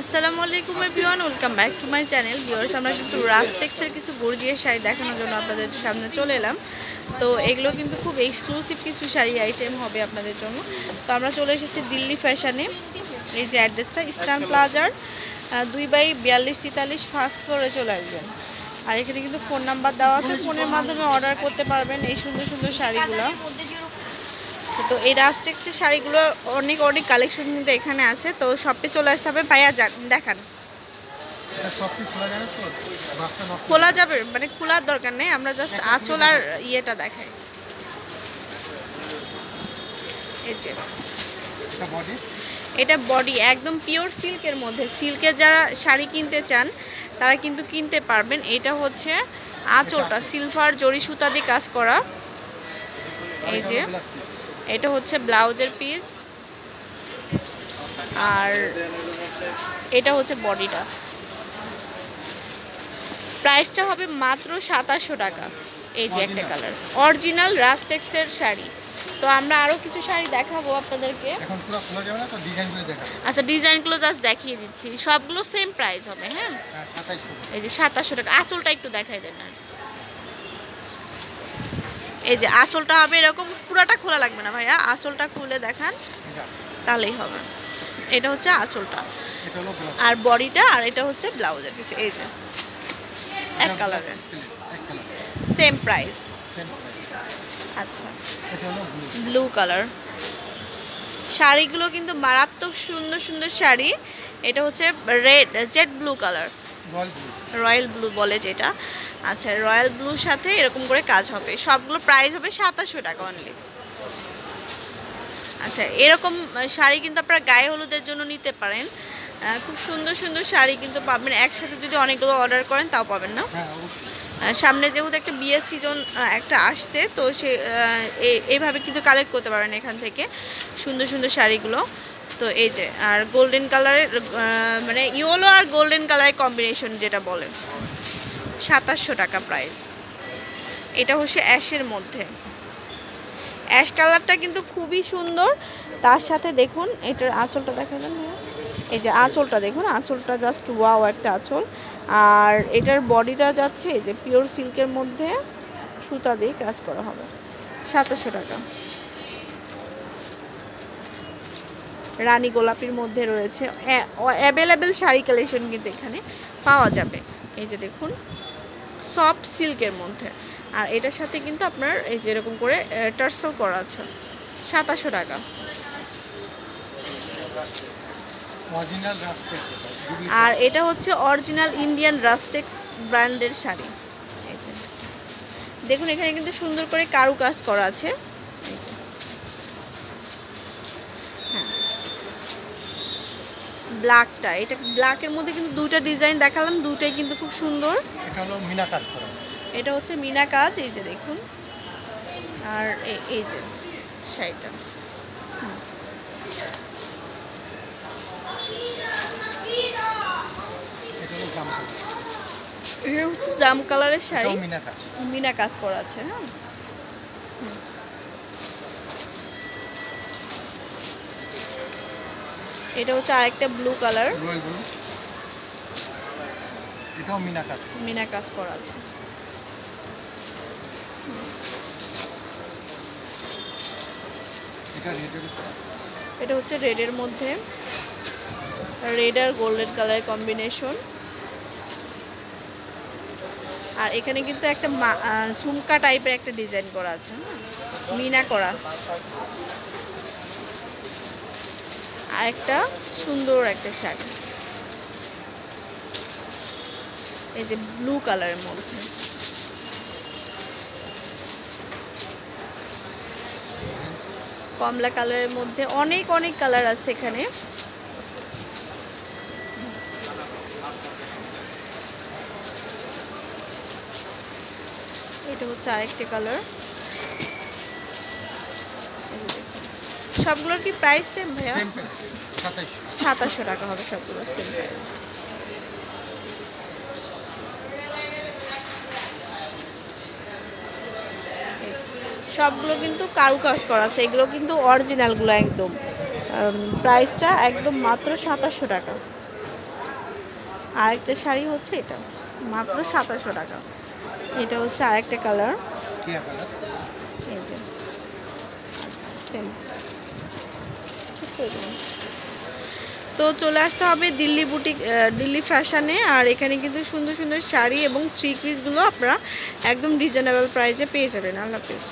আসসালামু আলাইকুম everyone welcome back to my channel viewers আমরা কিন্তু রাস্টেক্সের কিছু গর্জিয়াস শাড়ি দেখানোর জন্য আপনাদের সামনে চলে এলাম। তো এগুলো কিন্তু খুব এক্সক্লুসিভ কিছু শাড়ি আইটেম হবে আপনাদের জন্য। তো আমরা চলে এসেছি দিল্লি ফ্যাশনে এই যে অ্যাড্রেসটা ইস্টার্ন প্লাজার দুই বাই বিয়াল্লিশ তেতাল্লিশ ফার্স্ট ফ্লোরে চলে আসবেন। আর এখানে কিন্তু ফোন নাম্বার দেওয়া আছে। ফোনের মাধ্যমে অর্ডার করতে পারবেন এই সুন্দর সুন্দর শাড়িগুলো। আচ্ছা তো এই রাস্টেক্সের শাড়িগুলো অনেক অনেক কালেকশন কিন্তু এখানে আছে। তো শপে চলে আসতে হবে। ভাইয়া যান দেখান। খোলা যাবে মানে খোলার দরকার নেই। আমরা জাস্ট আঁচল আর ইয়েটা দেখাই। এই যে। এটা বডি একদম পিওর সিল্কের মধ্যে। সিল্কের যারা শাড়ি কিনতে চান তারা কিন্তু কিনতে পারবেন। এটা হচ্ছে আঁচলটা সিলভার জরি সুতা দিয়ে কাজ করা। এই যে। এটা হচ্ছে ব্লাউজের পিস। আর এটা হচ্ছে বডিটা। প্রাইসটা হবে মাত্র সাতাশশো টাকা। এই যে একটা কালার। অরিজিনাল রাস্টেক্সের শাড়ি। তো আমরা আরও কিছু শাড়ি দেখাবো আপনাদেরকে। না আচ্ছা ডিজাইনগুলো জাস্ট দেখিয়ে দিচ্ছি। সবগুলো সেম প্রাইস হবে হ্যাঁ? হ্যাঁ এই যে সাতাশশো টাকা। আঁচলটা একটু দেখাই দেন আর। এই যে আঁচলটা হবে এরকম পুরাটা খোলা লাগবে না ভাইয়া, আঁচলটা খুলে দেখান। তাহলেই হবে। এটা হচ্ছে ব্লাউজ আর বডিটা, আর এটা হচ্ছে ব্লাউজের পিছে এই যে। এক কালারের। Same price. আচ্ছা। Blue colour. শাড়িগুলো কিন্তু মারাত্মক সুন্দর সুন্দর শাড়ি। এটা হচ্ছে red jade blue colour. Royal blue বলে যেটা। আচ্ছা রয়্যাল ব্লুর সাথে এরকম করে কাজ হবে। সবগুলো প্রাইস হবে সাতাশশো টাকা অনলি আচ্ছা এরকম শাড়ি কিন্তু আপনারা গায়ে হলুদের জন্য নিতে পারেন। খুব সুন্দর সুন্দর শাড়ি কিন্তু পাবেন। একসাথে যদি অনেকগুলো অর্ডার করেন তাও পাবেন না। হ্যাঁ সামনে যেহেতু একটা বিয়ের সিজন একটা আসছে তো সে এইভাবে কিন্তু কালেক্ট করতে পারেন এখান থেকে। সুন্দর সুন্দর শাড়িগুলো। তো এই যে আর গোল্ডেন কালারের মানে ইয়েলো আর গোল্ডেন কালারের কম্বিনেশন যেটা বলে সাতাশশো টাকা প্রাইস এটা হচ্ছে অ্যাশের মধ্যে। অ্যাশ কালারটা কিন্তু খুবই সুন্দর। তার সাথে দেখুন, এটার আঁচলটা দেখা যান এই যে আঁচলটা দেখুন, আঁচলটা জাস্ট ওয়াও একটা আঁচল। আর এটার বডিটা যাচ্ছে যে পিওর সিল্কের মধ্যে, সুতা দিয়ে কাজ করা হবে। সাতাশশো টাকা। রানী গোলাপির মধ্যে রয়েছে। অ্যাভেলেবেল শাড়ি কালেকশন কিন্তু এখানে পাওয়া যাবে। এই যে দেখুন সফট সিল্কের মধ্যে। আর এটার সাথে কিন্তু আপনার এই যে এরকম করে টার্সেল করা আছে। সাতাশো টাকা। আর এটা হচ্ছে অরিজিনাল ইন্ডিয়ান রাস্টেক্স ব্র্যান্ডের শাড়ি। দেখুন এখানে কিন্তু সুন্দর করে কারু কাজ করা আছে এই যে হ্যাঁ ব্ল্যাকটা এটা ব্ল্যাকের মধ্যে কিন্তু দুইটা ডিজাইন দেখালাম দুটাই কিন্তু খুব সুন্দর। এটা হলো মিনা কাজ করা। এটা হচ্ছে মিনা কাজ এই যে দেখুন। আর এই যে শাড়িটা। এটা হচ্ছে জাম কালারের শাড়ি। মিনা কাজ। মিনা কাজ করা আছে হ্যাঁ। এটা হচ্ছে আরেকটা ব্লু কালার এটাও মিনা কাজ করা। মিনা কাজ করা আছে। এটা হচ্ছে রেডের মধ্যে। রেড আর গোল্ডেন কালার কম্বিনেশন আর এখানে কিন্তু একটা ঝুমকা টাইপের একটা ডিজাইন করা আছে? মিনা করা। একটা সুন্দর একটা শাড়ি। এই যে ব্লু কালারের মধ্যে। কমলা কালারের মধ্যে অনেক অনেক কালার আছে এখানে। এটা হচ্ছে আরেকটা কালার সবগুলোর কি প্রাইস সেম ভাইয়া? সেম সাতাশশো টাকা হবে সবগুলো সেম প্রাইস সবগুলো কিন্তু কারুকাজ করা আছে এগুলো কিন্তু অরিজিনালগুলো একদম। প্রাইসটা একদম মাত্র সাতাশশো টাকা। আরেকটা শাড়ি হচ্ছে এটা মাত্র সাতাশশো টাকা। এটা হচ্ছে আরেকটা কালার এই যে আচ্ছা তো চলে আসতে হবে দিল্লি বুটিক দিল্লি ফ্যাশানে আর এখানে কিন্তু সুন্দর সুন্দর শাড়ি এবং থ্রি পিসগুলো আপনারা একদম রিজনেবল প্রাইসে পেয়ে যাবেন। আল্লাহ হাফিজ।